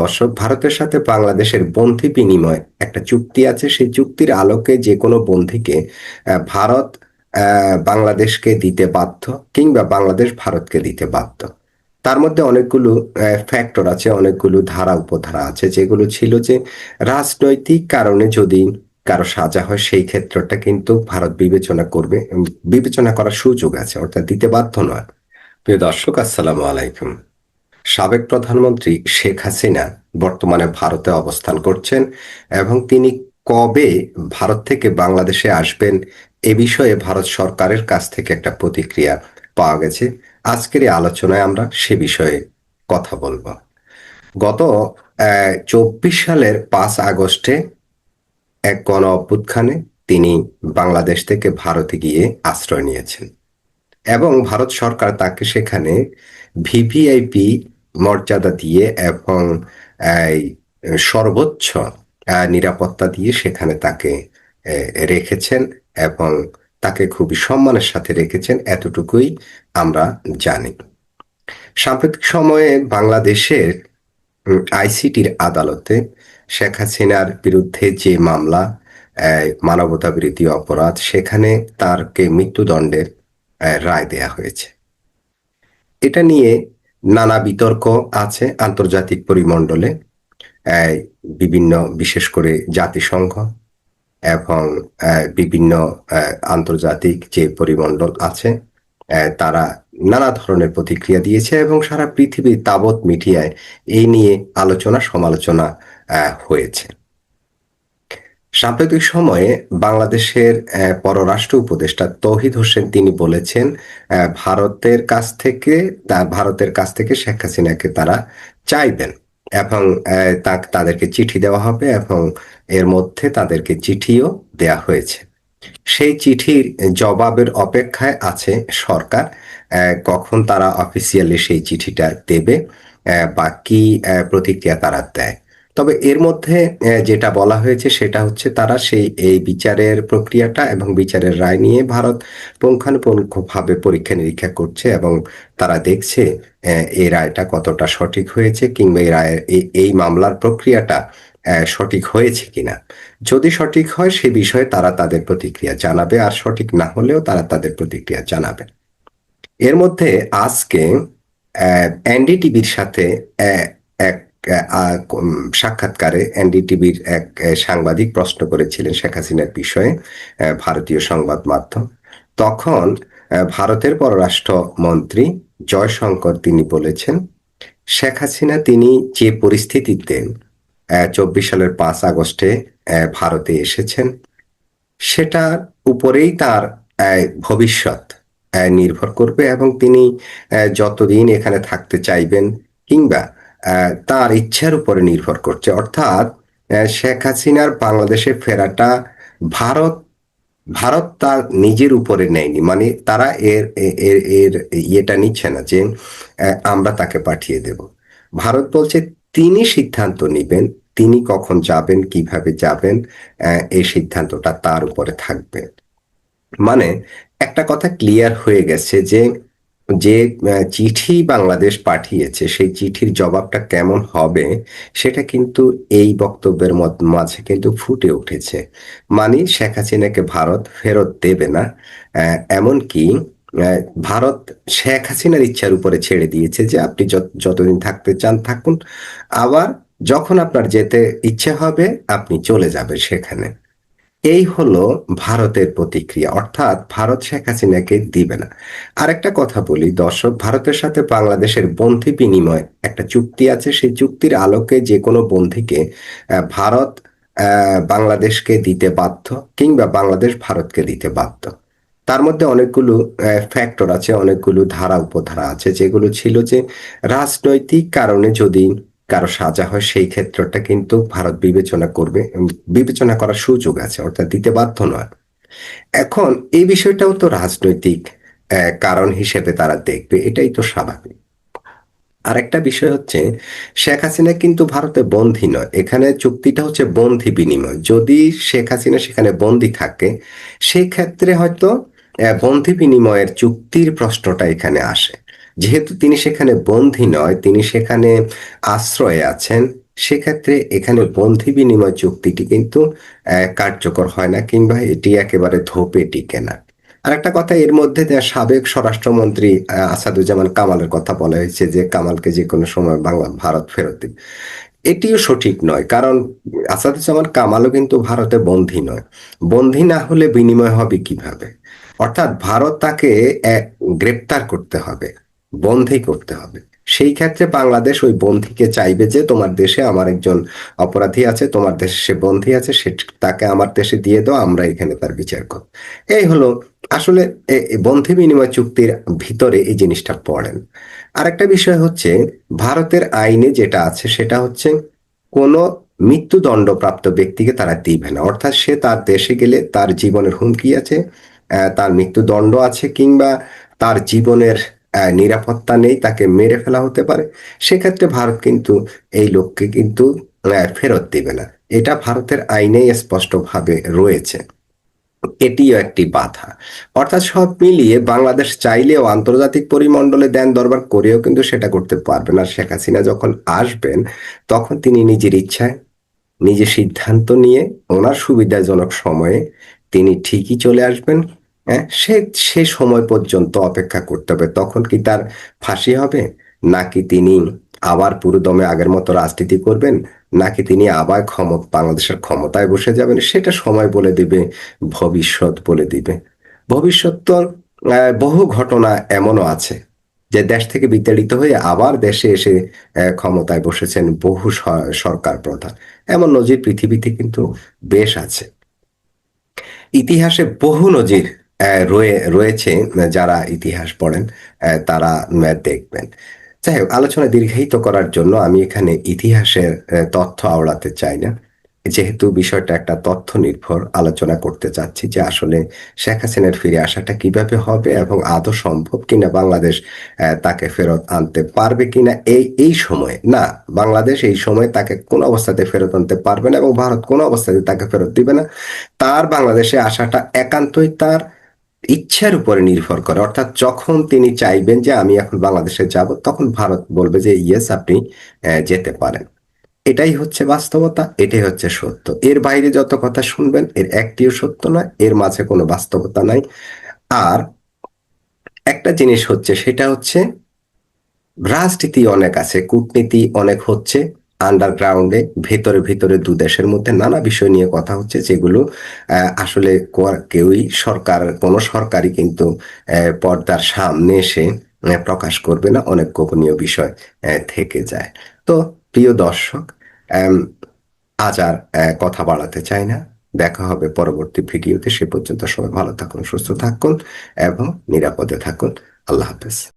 দর্শক, ভারতের সাথে বাংলাদেশের বন্ধি বিনিময় একটা চুক্তি আছে। সেই চুক্তির আলোকে যে কোনো বন্ধিকে ভারত বাংলাদেশকে দিতে বাধ্য কিংবা বাংলাদেশ ভারতকে দিতে বাধ্য। তার মধ্যে অনেকগুলো ফ্যাক্টর আছে, অনেকগুলো ধারা, উপধারা আছে, যেগুলো ছিল যে রাজনৈতিক কারণে যদি কারও সাজা হয়, সেই ক্ষেত্রটা কিন্তু ভারত বিবেচনা করবে বিবেচনা করার সুযোগ আছে, অর্থাৎ দিতে বাধ্য নয়। প্রিয় দর্শক, আসসালামু আলাইকুম। সাবেক প্রধানমন্ত্রী শেখ হাসিনা বর্তমানে ভারতে অবস্থান করছেন এবং তিনি কবে ভারত থেকে বাংলাদেশে আসবেন এ বিষয়ে ভারত সরকারের কাছ থেকে একটা প্রতিক্রিয়া পাওয়া গেছে। আজকের এই আলোচনায় আমরা সে বিষয়ে কথা বলব। গত চব্বিশ সালের পাঁচ আগস্টে এক গণ অভ্যুত্থানে তিনি বাংলাদেশ থেকে ভারতে গিয়ে আশ্রয় নিয়েছেন এবং ভারত সরকার তাকে সেখানে ভিভিআইপি মর্যাদা দিয়ে এবং সর্বোচ্চ নিরাপত্তা দিয়ে সেখানে তাকে রেখেছেন এবং তাকে খুবই সম্মানের সাথে রেখেছেন, এতটুকুই আমরা জানি। সাম্প্রতিক সময়ে বাংলাদেশের আইসিটির আদালতে শেখ হাসিনার বিরুদ্ধে যে মামলা মানবতা বিরোধী অপরাধ, সেখানে তারকে মৃত্যুদণ্ডের রায় দেয়া হয়েছে। এটা নিয়ে নানা বিতর্ক আছে আন্তর্জাতিক পরিমণ্ডলে বিভিন্ন, বিশেষ করে জাতিসংঘ এবং বিভিন্ন আন্তর্জাতিক যে পরিমণ্ডল আছে তারা নানা ধরনের প্রতিক্রিয়া দিয়েছে এবং সারা পৃথিবীর তাবৎ মিডিয়ায় এই নিয়ে আলোচনা সমালোচনা হয়েছে। সাম্প্রতিক সময়ে বাংলাদেশের পররাষ্ট্র উপদেষ্টা তৌহিদ হোসেন তিনি বলেছেন ভারতের কাছ থেকে ভারতের কাছ থেকে শেখ হাসিনাকে তারা চাইবেন এবং তাদেরকে চিঠি দেওয়া হবে এবং এর মধ্যে তাদেরকে চিঠিও দেয়া হয়েছে। সেই চিঠির জবাবের অপেক্ষায় আছে সরকার কখন তারা অফিসিয়ালি সেই চিঠিটা দেবে বা কি প্রতিক্রিয়া তারা দেয়। তবে এর মধ্যে যেটা বলা হয়েছে সেটা হচ্ছে তারা সেই, এই বিচারের প্রক্রিয়াটা এবং বিচারের রায় নিয়ে ভারত পুঙ্খানুপুঙ্খভাবে পরীক্ষা নিরীক্ষা করছে এবং তারা দেখছে এই রায়টা কতটা সঠিক হয়েছে কিংবা এই রায়ের এই- মামলার প্রক্রিয়াটা সঠিক হয়েছে কিনা। যদি সঠিক হয় সে বিষয়ে তারা তাদের প্রতিক্রিয়া জানাবে আর সঠিক না হলেও তারা তাদের প্রতিক্রিয়া জানাবে। এর মধ্যে আজকে এনডিটিভির সাথে সাক্ষাৎকারে এনডিটিভির এক সাংবাদিক প্রশ্ন করেছিলেন শেখ হাসিনার বিষয়ে ভারতীয় সংবাদ মাধ্যম। তখন ভারতের পররাষ্ট্র মন্ত্রী জয়শঙ্কর তিনি বলেছেন, শেখ হাসিনা তিনি যে পরিস্থিতিতে চব্বিশ সালের পাঁচ আগস্টে ভারতে এসেছেন সেটার উপরেই তার ভবিষ্যৎ নির্ভর করবে এবং তিনি যতদিন এখানে থাকতে চাইবেন কিংবা তার ইচ্ছার উপরে নির্ভর করছে। অর্থাৎ শেখ হাসিনার বাংলাদেশে ফেরাটা ভারত ভারত তার নিজের উপরে নেয়নি। মানে তারা এর এর এর ইয়েটা নিচ্ছে না যে আমরা তাকে পাঠিয়ে দেব। ভারত বলছে, তিনি সিদ্ধান্ত নেবেন, তিনি কখন যাবেন, কীভাবে যাবেন এই সিদ্ধান্তটা তার উপরে থাকবে। মানে একটা কথা ক্লিয়ার হয়ে গেছে যে যে চিঠি বাংলাদেশ পাঠিয়েছে, সেই চিঠির জবাবটা কেমন হবে, সেটা কিন্তু এই বক্তব্যের মাঝে কিন্তু ফুটে উঠেছে। মানে শেখ হাসিনাকে ভারত ফেরত দেবে না এমনকি ভারত শেখ হাসিনার ইচ্ছার উপরে ছেড়ে দিয়েছে যে আপনি যত- যতদিন থাকতে চান থাকুন, আবার যখন আপনার যেতে ইচ্ছে হবে, আপনি চলে যাবেন সেখানে। এই হলো ভারতের প্রতিক্রিয়া। অর্থাৎ ভারত শেখ হাসিনাকে দিবে না। আরেকটা কথা বলি, দর্শক, ভারতের সাথে বাংলাদেশের বন্ধি বিনিময় একটা চুক্তি আছে। সেই চুক্তির আলোকে যে কোনো বন্ধিকে ভারত বাংলাদেশকে দিতে বাধ্য কিংবা বাংলাদেশ ভারতকে দিতে বাধ্য। তার মধ্যে অনেকগুলো ফ্যাক্টর আছে, অনেকগুলো ধারা, উপধারা আছে, যেগুলো ছিল যে রাজনৈতিক কারণে যদি কারও সাজা হয়, সেই ক্ষেত্রটা কিন্তু ভারত বিবেচনা করবে বিবেচনা করার সুযোগ আছে, অর্থাৎ দিতে বাধ্য নয়। এখন এই বিষয়টাও তো রাজনৈতিক কারণ হিসেবে তারা দেখবে, এটাই তো স্বাভাবিক। আরেকটা বিষয় হচ্ছে, শেখ হাসিনা কিন্তু ভারতে বন্দী নয়, এখানে চুক্তিটা হচ্ছে বন্ধি বিনিময়। যদি শেখ হাসিনা সেখানে বন্দী থাকে সেই ক্ষেত্রে হয়তো বন্ধি বিনিময়ের চুক্তির প্রশ্নটা এখানে আসে। যেহেতু তিনি সেখানে বন্দী নয়, তিনি সেখানে আশ্রয়ে আছেন, সেক্ষেত্রে এখানে বন্ধি বিনিময় চুক্তিটি কিন্তু কার্যকর হয় না কিংবা এটি একেবারে ধোপে টিকে না। আরেকটা কথা, এর মধ্যে সাবেক স্বরাষ্ট্রমন্ত্রী আসাদুজ্জামান কামালের কথা বলা হয়েছে যে কামালকে যে কোনো সময় বাংলা, ভারত ফেরত দিবে। এটিও সঠিক নয়, কারণ আসাদুজ্জামান কামালও কিন্তু ভারতে বন্দী নয়। বন্দী না হলে বিনিময় হবে কীভাবে? অর্থাৎ ভারত তাকে গ্রেপ্তার করতে হবে। বন্দী করতে হবে। সেই ক্ষেত্রে বাংলাদেশ ওই বন্দীকে চাইবে যে তোমার দেশে আমার একজন অপরাধী আছে, তোমার দেশে সে বন্দী আছে, সে তাকে আমার দেশে দিয়ে দাও, আমরা এখানে তার বিচার করব। এই হলো আসলে বন্ধি বিনিময় চুক্তির ভিতরে এই জিনিসটা পড়েন। আরেকটা বিষয় হচ্ছে ভারতের আইনে যেটা আছে সেটা হচ্ছে কোনো মৃত্যুদণ্ডপ্রাপ্ত ব্যক্তিকে তারা দিবে না। অর্থাৎ সে তার দেশে গেলে তার জীবনের হুমকি আছে তার মৃত্যুদণ্ড আছে কিংবা তার জীবনের নিরাপত্তা নেই, তাকে মেরে ফেলা হতে পারে। সেক্ষেত্রে ভারত কিন্তু এই লোককে কিন্তু ফেরত দিবে না। এটা ভারতের আইনেই স্পষ্টভাবে রয়েছে। এটিও একটি বাধা। অর্থাৎ সব মিলিয়ে বাংলাদেশ চাইলেও আন্তর্জাতিক পরিমণ্ডলে দেন দরবার করেও কিন্তু সেটা করতে পারবে না। শেখ হাসিনা যখন আসবেন, তখন তিনি নিজের ইচ্ছায় নিজে সিদ্ধান্ত নিয়ে ওনার সুবিধাজনক সময়ে তিনি ঠিকই চলে আসবেন। সে সে সময় পর্যন্ত অপেক্ষা করতে হবে। তখন কি তার ফাঁসি হবে? নাকি তিনি আবার পুরোদমে আগের মতো রাজনীতি করবেন? নাকি তিনি আবার ক্ষমতা, বাংলাদেশের ক্ষমতায় বসে যাবেন? সেটা সময় বলে দিবে, ভবিষ্যৎ বলে দিবে। ভবিষ্যৎ তো বহু ঘটনা এমনও আছে যে দেশ থেকে বিতাড়িত হয়ে আবার দেশে এসে ক্ষমতায় বসেছেন বহু সরকার প্রধান। এমন নজির পৃথিবীতে কিন্তু বেশ আছে। ইতিহাসে বহু নজির রয়ে, রয়েছে, যারা ইতিহাস পড়েন তারা দেখবেন। যাই হোক, আলোচনা দীর্ঘায়িত করার জন্য আমি এখানে ইতিহাসের তথ্য আওড়াতে চাই না। যেহেতু বিষয়টা একটা তথ্য নির্ভর আলোচনা করতে চাচ্ছি যে আসলে শেখ হাসিনার ফিরে আসাটা কীভাবে হবে এবং আদৌ সম্ভব কিনা বাংলাদেশ তাকে ফেরত আনতে পারবে কিনা এই এই সময়ে। না, বাংলাদেশ এই সময়ে তাকে কোনো অবস্থাতে ফেরত আনতে পারবে না এবং ভারত কোনো অবস্থাতে তাকে ফেরত দিবে না। তার বাংলাদেশে আসাটা একান্তই তার ইচ্ছার উপরে নির্ভর করে। অর্থাৎ যখন তিনি চাইবেন যে আমি এখন বাংলাদেশে যাব, তখন ভারত বলবে যে ইয়েস আপনি যেতে পারেন। এটাই হচ্ছে বাস্তবতা, এটাই হচ্ছে সত্য। এর বাইরে যত কথা শুনবেন, এর একটিও সত্য নয়, এর মাঝে কোনো বাস্তবতা নাই। আর একটা জিনিস হচ্ছে, সেটা হচ্ছে, রাজনীতি অনেক আছে, কূটনীতি অনেক হচ্ছে আন্ডারগ্রাউন্ডে ভেতরে ভেতরে দু দেশের মধ্যে নানা বিষয় নিয়ে কথা হচ্ছে যেগুলো আসলে কেউই সরকার, কোনো সরকারই কিন্তু পর্দার সামনে এসে প্রকাশ করবে না, অনেক গোপনীয় বিষয় থেকে যায়। তো প্রিয় দর্শক আজ আর কথা বাড়াতে চাই না। দেখা হবে পরবর্তী ভিডিওতে। সে পর্যন্ত সবাই ভালো থাকুন, সুস্থ থাকুন এবং নিরাপদে থাকুন। আল্লাহ হাফেজ।